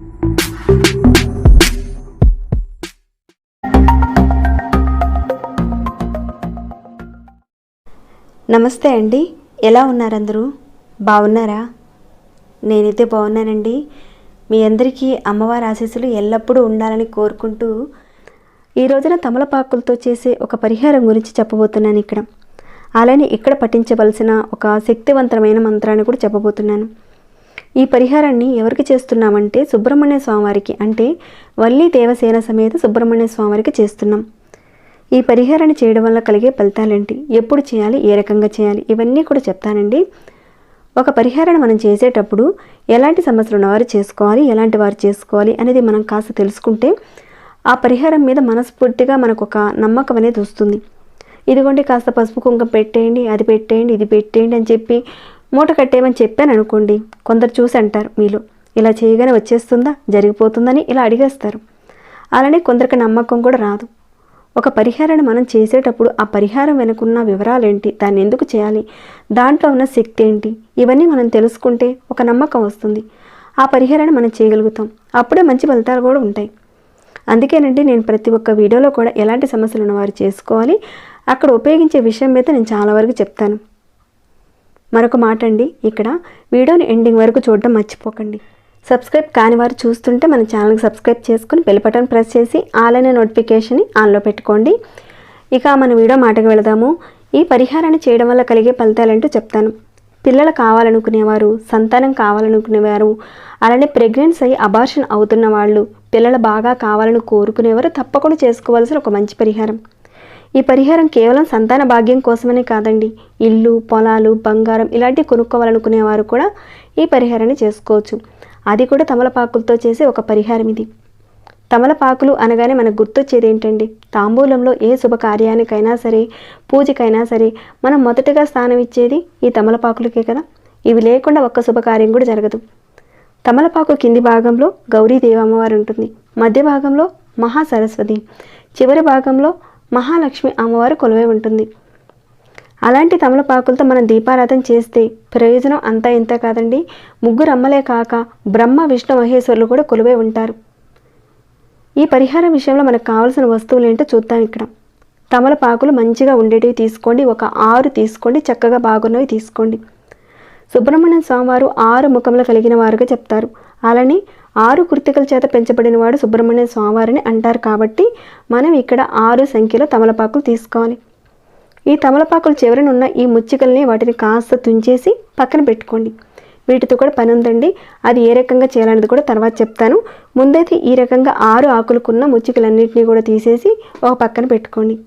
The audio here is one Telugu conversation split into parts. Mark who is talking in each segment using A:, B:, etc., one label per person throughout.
A: నమస్తే అండి. ఎలా ఉన్నారందరూ? బాగున్నారా? నేనైతే బాగున్నానండి. మీ అందరికీ అమ్మవారి ఆశీస్సులు ఎల్లప్పుడూ ఉండాలని కోరుకుంటూ ఈ రోజున తమలపాకులతో చేసే ఒక పరిహారం గురించి చెప్పబోతున్నాను ఇక్కడ. అలానే ఇక్కడ పఠించవలసిన ఒక శక్తివంతమైన మంత్రాన్ని కూడా చెప్పబోతున్నాను. ఈ పరిహారాన్ని ఎవరికి చేస్తున్నామంటే సుబ్రహ్మణ్య స్వామివారికి అంటే వల్లి దేవసేన సమేత సుబ్రహ్మణ్య స్వామివారికి చేస్తున్నాం. ఈ పరిహారాన్ని చేయడం వల్ల కలిగే ఫలితాలేంటి? ఎప్పుడు చేయాలి? ఏ రకంగా చేయాలి? ఇవన్నీ కూడా చెప్తానండి. ఒక పరిహారాన్ని మనం చేసేటప్పుడు ఎలాంటి సమస్యలు ఉన్నవారు చేసుకోవాలి ఎలాంటి వారు చేసుకోవాలి అనేది మనం కాస్త తెలుసుకుంటే ఆ పరిహారం మీద మనస్ఫూర్తిగా మనకు ఒక నమ్మకం అనేది వస్తుంది. ఇదిగోండి కాస్త పసుపు కుంకుమ పెట్టేయండి అది పెట్టేయండి ఇది పెట్టేయండి అని చెప్పి మూట కట్టేయమని చెప్పాను అనుకోండి. కొందరు చూసి అంటారు మీలో ఇలా చేయగానే వచ్చేస్తుందా? జరిగిపోతుందని ఇలా అడిగేస్తారు. అలానే కొందరికి నమ్మకం కూడా రాదు. ఒక పరిహారాన్ని మనం చేసేటప్పుడు ఆ పరిహారం వెనుకున్న వివరాలు ఏంటి దాన్ని ఎందుకు చేయాలి? దాంట్లో ఉన్న శక్తి ఏంటి ఇవన్నీ మనం తెలుసుకుంటే ఒక నమ్మకం వస్తుంది. ఆ పరిహారాన్ని మనం చేయగలుగుతాం. అప్పుడే మంచి ఫలితాలు కూడా ఉంటాయి. అందుకేనండి నేను ప్రతి ఒక్క వీడియోలో కూడా ఎలాంటి సమస్యలు ఉన్నవారు చేసుకోవాలి. అక్కడ ఉపయోగించే విషయం మీద నేను చాలా వరకు చెప్తాను. మరొక మాట అండి. ఇక్కడ వీడియోని ఎండింగ్ వరకు చూడడం మర్చిపోకండి. సబ్స్క్రైబ్ కాని వారు చూస్తుంటే మన ఛానల్కి సబ్స్క్రైబ్ చేసుకుని బెల్ బటన్ ప్రెస్ చేసి ఆల్ అనే నోటిఫికేషన్ని ఆన్లో పెట్టుకోండి. ఇక మన వీడియో మాటకు వెళదాము. ఈ పరిహారాన్ని చేయడం వల్ల కలిగే ఫలితాలంటూ చెప్తాను. పిల్లలు కావాలనుకునేవారు సంతానం కావాలనుకునేవారు అలానే ప్రెగ్నెన్సీ అయ్యి అబార్షన్ అవుతున్న వాళ్ళు పిల్లలు బాగా కావాలని కోరుకునేవారు తప్పకుండా చేసుకోవాల్సిన ఒక మంచి పరిహారం. ఈ పరిహారం కేవలం సంతాన భాగ్యం కోసమనే కాదండి. ఇల్లు పొలాలు బంగారం ఇలాంటివి కొనుక్కోవాలనుకునేవారు కూడా ఈ పరిహారాన్ని చేసుకోవచ్చు. అది కూడా తమలపాకులతో చేసే ఒక పరిహారం ఇది. తమలపాకులు అనగానే మనకు గుర్తొచ్చేది ఏంటండి? తాంబూలంలో ఏ శుభకార్యానికైనా సరే పూజకైనా సరే మనం మొదటగా స్థానం ఇచ్చేది ఈ తమలపాకులకే కదా? ఇవి లేకుండా ఒక్క శుభకార్యం కూడా జరగదు. తమలపాకు కింది భాగంలో గౌరీదేవి అమ్మవారు ఉంటుంది. మధ్య భాగంలో మహాసరస్వతి. చివరి భాగంలో మహాలక్ష్మి అమ్మవారు కొలువై ఉంటుంది. అలాంటి తమలపాకులతో మనం దీపారాధన చేస్తే ప్రయోజనం అంతా ఇంత కాదండి. ముగ్గురు అమ్మలే కాక బ్రహ్మ విష్ణు మహేశ్వరులు కూడా కొలువై ఉంటారు. ఈ పరిహారం విషయంలో మనకు కావాల్సిన వస్తువులు ఏంటో చూద్దాం ఇక్కడ. తమలపాకులు మంచిగా ఉండేటివి తీసుకోండి. ఒక ఆరు తీసుకోండి. చక్కగా బాగున్నవి తీసుకోండి. సుబ్రహ్మణ్య స్వామివారు ఆరు ముఖములు కలిగిన వారుగా చెప్తారు. అలానే ఆరు కృతికల చేత పెంచబడిన వాడు సుబ్రహ్మణ్య స్వామివారిని అంటారు కాబట్టి మనం ఇక్కడ ఆరు సంఖ్యలో తమలపాకులు తీసుకోవాలి. ఈ తమలపాకుల చివరన ఉన్న ఈ ముచ్చికల్ని వాటిని కాస్త తుంచేసి పక్కన పెట్టుకోండి. వీటితో కూడా పని ఉందండి. అది ఏ రకంగా చేయాలనేది కూడా తర్వాత చెప్తాను. ముందైతే ఈ రకంగా ఆరు ఆకులకున్న ముచ్చికలన్నింటినీ కూడా తీసేసి ఒక పక్కన పెట్టుకోండి.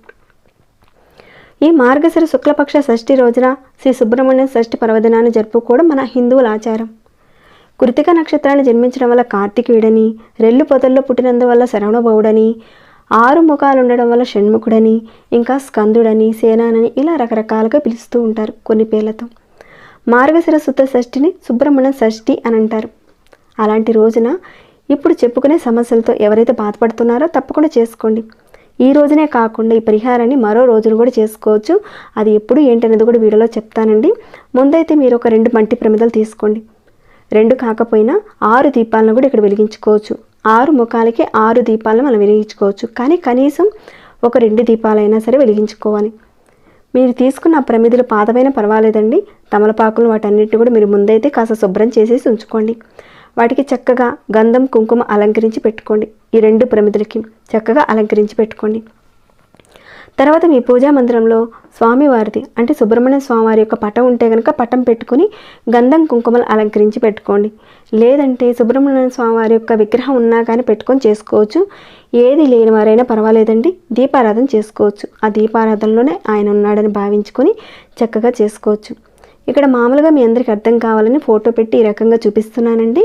A: ఈ మార్గశిర శుక్లపక్ష షష్ఠి రోజున శ్రీ సుబ్రహ్మణ్య షష్ఠి పర్వదినాన్ని జరుపుకోవడం మన హిందువుల ఆచారం. కృతిక నక్షత్రాన్ని జన్మించడం వల్ల కార్తికేయుడని రెల్లు పొదల్లో పుట్టినందువల్ల శరవణభవుడని ఆరు ముఖాలు ఉండడం వల్ల షణ్ముఖుడని ఇంకా స్కందుడని సేనానని ఇలా రకరకాలుగా పిలుస్తూ ఉంటారు కొన్ని పేర్లతో. మార్గశిర శుద్ధ షష్ఠిని సుబ్రహ్మణ్య షష్ఠి అని అంటారు. అలాంటి రోజున ఇప్పుడు చెప్పుకునే సమస్యలతో ఎవరైతే బాధపడుతున్నారో తప్పకుండా చేసుకోండి. ఈ రోజునే కాకుండా ఈ పరిహారాన్ని మరో రోజును కూడా చేసుకోవచ్చు. అది ఎప్పుడు ఏంటనేది కూడా వీడియోలో చెప్తానండి. ముందైతే మీరు ఒక రెండు మట్టి ప్రమిదలు తీసుకోండి. రెండు కాకపోయినా ఆరు దీపాలను కూడా ఇక్కడ వెలిగించుకోవచ్చు. ఆరు ముఖాలకి ఆరు దీపాలను మనం వెలిగించుకోవచ్చు. కానీ కనీసం ఒక రెండు దీపాలైనా సరే వెలిగించుకోవాలి. మీరు తీసుకున్న ప్రమిదలు పాదమైన పర్వాలేదండి. తమలపాకులు వాటన్నిటిని కూడా మీరు ముందైతే కాస్త శుభ్రం చేసేసి ఉంచుకోండి. వాటికి చక్కగా గంధం కుంకుమ అలంకరించి పెట్టుకోండి. ఈ రెండు ప్రమిదలకి చక్కగా అలంకరించి పెట్టుకోండి. తర్వాత మీ పూజా మందిరంలో స్వామివారిది అంటే సుబ్రహ్మణ్య స్వామివారి యొక్క పటం ఉంటే కనుక పటం పెట్టుకుని గంధం కుంకుమలు అలంకరించి పెట్టుకోండి. లేదంటే సుబ్రహ్మణ్య స్వామివారి యొక్క విగ్రహం ఉన్నా కానీ పెట్టుకొని చేసుకోవచ్చు. ఏది లేని వారైనా పర్వాలేదండి. దీపారాధన చేసుకోవచ్చు. ఆ దీపారాధనలోనే ఆయన ఉన్నాడని భావించుకొని చక్కగా చేసుకోవచ్చు. ఇక్కడ మామూలుగా మీ అందరికి అర్థం కావాలని ఫోటో పెట్టి ఈ రకంగా చూపిస్తున్నానండి.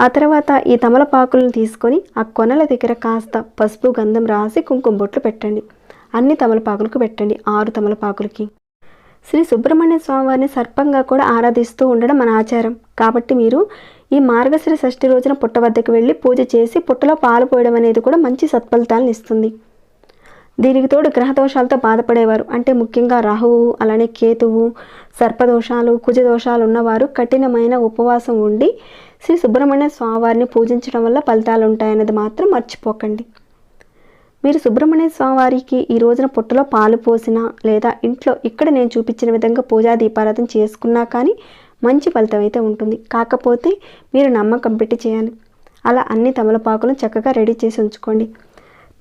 A: ఆ తర్వాత ఈ తమలపాకులను తీసుకొని ఆ కొనల దగ్గర కాస్త పసుపు గంధం రాసి కుంకుమ బొట్లు పెట్టండి. అన్ని తమలపాకులకు పెట్టండి. ఆరు తమలపాకులకి. శ్రీ సుబ్రహ్మణ్య స్వామివారిని సర్పంగా కూడా ఆరాధిస్తూ ఉండడం మన ఆచారం. కాబట్టి మీరు ఈ మార్గశ్రీ షష్ఠి రోజున పుట్ట వద్దకు వెళ్ళి పూజ చేసి పుట్టలో పాలు పోయడం అనేది కూడా మంచి సత్ఫలితాలను ఇస్తుంది. దీనికి తోడు గ్రహదోషాలతో బాధపడేవారు. అంటే ముఖ్యంగా రాహువు అలానే కేతువు సర్పదోషాలు కుజదోషాలు ఉన్నవారు కఠినమైన ఉపవాసం ఉండి శ్రీ సుబ్రహ్మణ్య స్వామివారిని పూజించడం వల్ల ఫలితాలు ఉంటాయన్నది మాత్రం మర్చిపోకండి. మీరు సుబ్రహ్మణ్య స్వామివారికి ఈ రోజున పొట్టలో పాలు పోసినా లేదా ఇంట్లో ఇక్కడ నేను చూపించిన విధంగా పూజా దీపారాధన చేసుకున్నా కానీ మంచి ఫలితం అయితే ఉంటుంది. కాకపోతే మీరు నమ్మకం పెట్టి చేయాలి. అలా అన్ని తమలపాకులను చక్కగా రెడీ చేసి ఉంచుకోండి.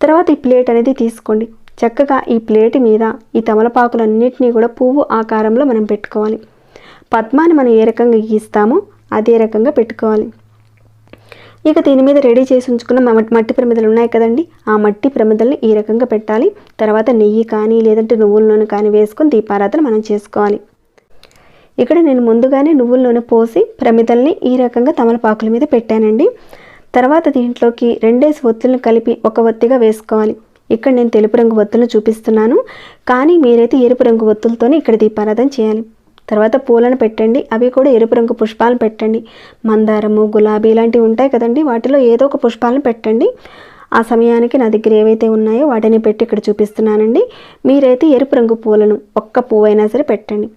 A: తర్వాత ఈ ప్లేట్ అనేది తీసుకోండి. చక్కగా ఈ ప్లేట్ మీద ఈ తమలపాకులన్నింటినీ కూడా పువ్వు ఆకారంలో మనం పెట్టుకోవాలి. పద్మాన్ని మనం ఏ రకంగా గీస్తామో అదే రకంగా పెట్టుకోవాలి. ఇక దీని మీద రెడీ చేసి ఉంచుకున్న మట్టి ప్రమిదలు ఉన్నాయి కదండి. ఆ మట్టి ప్రమిదల్ని ఈ రకంగా పెట్టాలి. తర్వాత నెయ్యి కానీ లేదంటే నువ్వుల నూనె కానీ వేసుకొని దీపారాధన మనం చేసుకోవాలి. ఇక్కడ నేను ముందుగానే నువ్వుల నూనె పోసి ప్రమిదల్ని ఈ రకంగా తమలపాకుల మీద పెట్టానండి. తర్వాత దీంట్లోకి రెండేసి ఒత్తులను కలిపి ఒక ఒత్తిగా వేసుకోవాలి. ఇక్కడ నేను తెలుపు రంగు ఒత్తులను చూపిస్తున్నాను. కానీ మీరైతే ఎరుపు రంగు ఒత్తులతోనే ఇక్కడ దీపారాధన చేయాలి. తర్వాత పూలను పెట్టండి. అవి కూడా ఎరుపు రంగు పుష్పాలను పెట్టండి. మందారము గులాబీ ఇలాంటివి ఉంటాయి కదండి. వాటిలో ఏదో ఒక పుష్పాలను పెట్టండి. ఆ సమయానికి నా దగ్గర ఏవైతే ఉన్నాయో వాటిని పెట్టి ఇక్కడ చూపిస్తున్నానండి. మీరైతే ఎరుపు రంగు పూలను ఒక్క పువ్వైనా సరే పెట్టండి.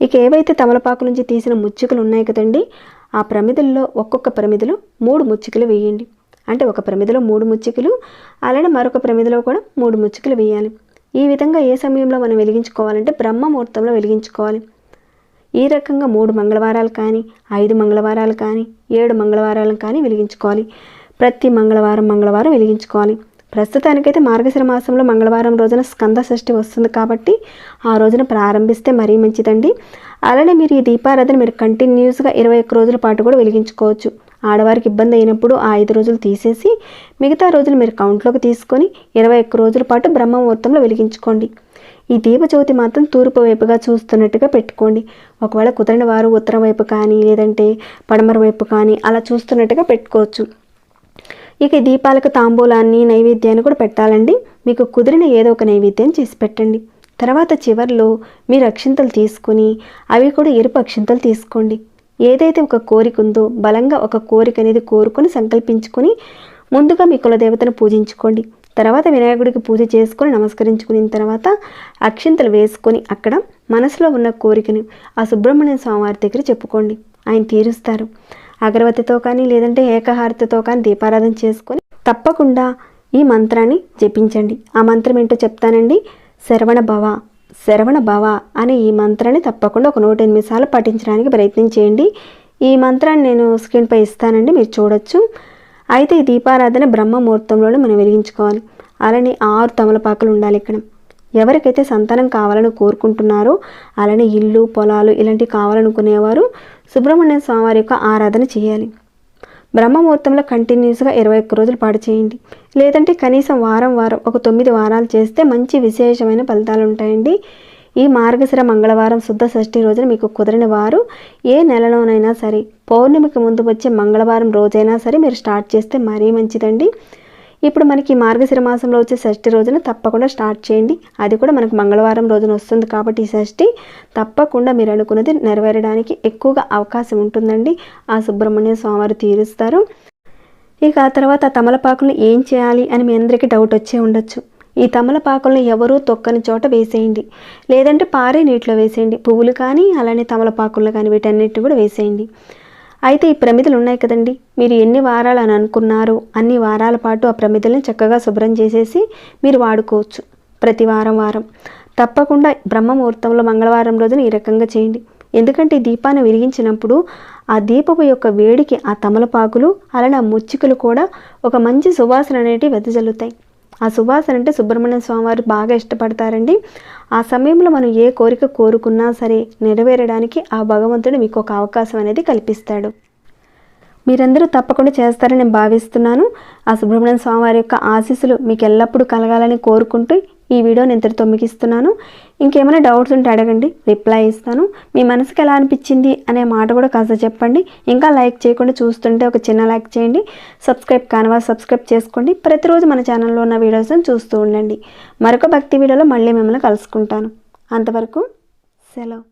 A: ఇక ఏవైతే తమలపాకు నుంచి తీసిన ముచ్చుకలు ఉన్నాయి కదండి ఆ ప్రమిదల్లో ఒక్కొక్క ప్రమిదలో మూడు ముచ్చుకలు వేయండి. అంటే ఒక ప్రమిదలో మూడు ముచ్చుకలు అలానే మరొక ప్రమిదలో కూడా మూడు ముచ్చుకలు వేయాలి. ఈ విధంగా ఏ సమయంలో మనం వెలిగించుకోవాలంటే బ్రహ్మ ముహూర్తంలో వెలిగించుకోవాలి. ఈ రకంగా మూడు మంగళవారాలు కానీ ఐదు మంగళవారాలు కానీ ఏడు మంగళవారాలు కానీ వెలిగించుకోవాలి. ప్రతి మంగళవారం మంగళవారం వెలిగించుకోవాలి. ప్రస్తుతానికైతే మార్గశిర మాసంలో మంగళవారం రోజున స్కంద షష్ఠి వస్తుంది కాబట్టి ఆ రోజున ప్రారంభిస్తే మరీ మంచిదండి. అలానే మీరు ఈ దీపారాధన మీరు కంటిన్యూస్గా ఇరవై ఒక్క రోజుల పాటు కూడా వెలిగించుకోవచ్చు. ఆడవారికి ఇబ్బంది అయినప్పుడు ఆ ఐదు రోజులు తీసేసి మిగతా రోజులు మీరు కౌంట్లోకి తీసుకొని ఇరవై ఒక్క రోజుల పాటు బ్రహ్మ ముహూర్తంలో వెలిగించుకోండి. ఈ దీపజ్యోతి మాత్రం తూర్పు వైపుగా చూస్తున్నట్టుగా పెట్టుకోండి. ఒకవేళ కుదరని వారు ఉత్తరం వైపు కానీ లేదంటే పడమర వైపు కానీ అలా చూస్తున్నట్టుగా పెట్టుకోవచ్చు. ఇక దీపాలకు తాంబూలాన్ని నైవేద్యాన్ని కూడా పెట్టాలండి. మీకు కుదిరిన ఏదో ఒక నైవేద్యం చేసి పెట్టండి. తర్వాత చివర్లో మీరు అక్షింతలు తీసుకుని అవి కూడా ఎరుపు అక్షింతలు తీసుకోండి. ఏదైతే ఒక కోరిక ఉందో బలంగా ఒక కోరిక అనేది కోరుకొని సంకల్పించుకొని ముందుగా మీ కులదేవతను పూజించుకోండి. తర్వాత వినాయకుడికి పూజ చేసుకొని నమస్కరించుకున్న తర్వాత అక్షింతలు వేసుకొని అక్కడ మనసులో ఉన్న కోరికను ఆ సుబ్రహ్మణ్య స్వామివారి దగ్గర చెప్పుకోండి. ఆయన తీరుస్తారు. అగరవతితో కానీ లేదంటే ఏకహారతితో కానీ దీపారాధన చేసుకొని తప్పకుండా ఈ మంత్రాన్ని జపించండి. ఆ మంత్రం ఏంటో చెప్తానండి? శరవణ భవ శరవణ భవ అనే ఈ మంత్రాన్ని తప్పకుండా ఒక నూట ఎనిమిది సార్లు పఠించడానికి ప్రయత్నం చేయండి. ఈ మంత్రాన్ని నేను స్క్రీన్పై ఇస్తానండి మీరు చూడొచ్చు. అయితే ఈ దీపారాధన బ్రహ్మ ముహూర్తంలోనే మనం వెలిగించుకోవాలి. అలానే ఆరు తమలపాకులు ఉండాలి ఇక్కడ. ఎవరికైతే సంతానం కావాలని కోరుకుంటున్నారో అలానే ఇల్లు పొలాలు ఇలాంటివి కావాలనుకునేవారు సుబ్రహ్మణ్య స్వామివారి యొక్క ఆరాధన చేయాలి. బ్రహ్మముహూర్తంలో కంటిన్యూస్గా ఇరవై ఒక్క రోజులు పాటు చేయండి. లేదంటే కనీసం వారం వారం ఒక తొమ్మిది వారాలు చేస్తే మంచి విశేషమైన ఫలితాలు ఉంటాయండి. ఈ మార్గశిర మంగళవారం శుద్ధ షష్ఠి రోజున మీకు కుదిరిన వారు ఏ నెలలోనైనా సరే పౌర్ణమికి ముందు వచ్చే మంగళవారం రోజైనా సరే మీరు స్టార్ట్ చేస్తే మరీ మంచిదండి. ఇప్పుడు మనకి మార్గశిర మాసంలో వచ్చే షష్ఠి రోజున తప్పకుండా స్టార్ట్ చేయండి. అది కూడా మనకు మంగళవారం రోజున వస్తుంది కాబట్టి ఈ షష్ఠి తప్పకుండా మీరు అనుకున్నది నెరవేరడానికి ఎక్కువగా అవకాశం ఉంటుందండి. ఆ సుబ్రహ్మణ్య స్వామివారు తీరుస్తారు. ఇక ఆ తర్వాత తమలపాకులు ఏం చేయాలి అని మీ అందరికీ డౌట్ వచ్చే ఉండొచ్చు. ఈ తమలపాకులను ఎవరూ తొక్కని చోట వేసేయండి. లేదంటే పారే నీటిలో వేసేయండి. పువ్వులు కానీ అలానే తమలపాకులను కానీ వీటన్నిటిని కూడా వేసేయండి. అయితే ఈ ప్రమిదలు ఉన్నాయి కదండి. మీరు ఎన్ని వారాలు అని అనుకున్నారో అన్ని వారాల పాటు ఆ ప్రమిదల్ని చక్కగా శుభ్రం చేసేసి మీరు వాడుకోవచ్చు. ప్రతి వారం వారం. తప్పకుండా బ్రహ్మముహూర్తంలో మంగళవారం రోజున ఈ రకంగా చేయండి. ఎందుకంటే ఈ దీపాన్ని విరిగించినప్పుడు ఆ దీపపు యొక్క వేడికి ఆ తమలపాకులు అలానే ఆ ముచ్చికలు కూడా ఒక మంచి సువాసన అనేటివి వెదజల్లుతాయి. ఆ సువాసన అంటే సుబ్రహ్మణ్య స్వామివారు బాగా ఇష్టపడతారండి. ఆ సమయంలో మనం ఏ కోరిక కోరుకున్నా సరే నెరవేరడానికి ఆ భగవంతుడు మీకు ఒక అవకాశం అనేది కల్పిస్తాడు. మీరందరూ తప్పకుండా చేస్తారని నేను భావిస్తున్నాను. ఆ సుబ్రహ్మణ్య స్వామివారి యొక్క ఆశీస్సులు మీకు ఎల్లప్పుడూ కలగాలని కోరుకుంటూ ఈ వీడియోని ఇంతటితో ఇస్తున్నాను ఇంకేమైనా డౌట్స్ ఉంటే అడగండి. రిప్లై ఇస్తాను. మీ మనసుకి ఎలా అనిపించింది అనే మాట కూడా కాస్త చెప్పండి. ఇంకా లైక్ చేయకుండా చూస్తుంటే ఒక చిన్న లైక్ చేయండి. సబ్స్క్రైబ్ కానివా సబ్స్క్రైబ్ చేసుకోండి. ప్రతిరోజు మన ఛానల్లో ఉన్న వీడియోస్ని చూస్తూ ఉండండి. మరొక భక్తి వీడియోలో మళ్ళీ మిమ్మల్ని కలుసుకుంటాను. అంతవరకు సెలవు.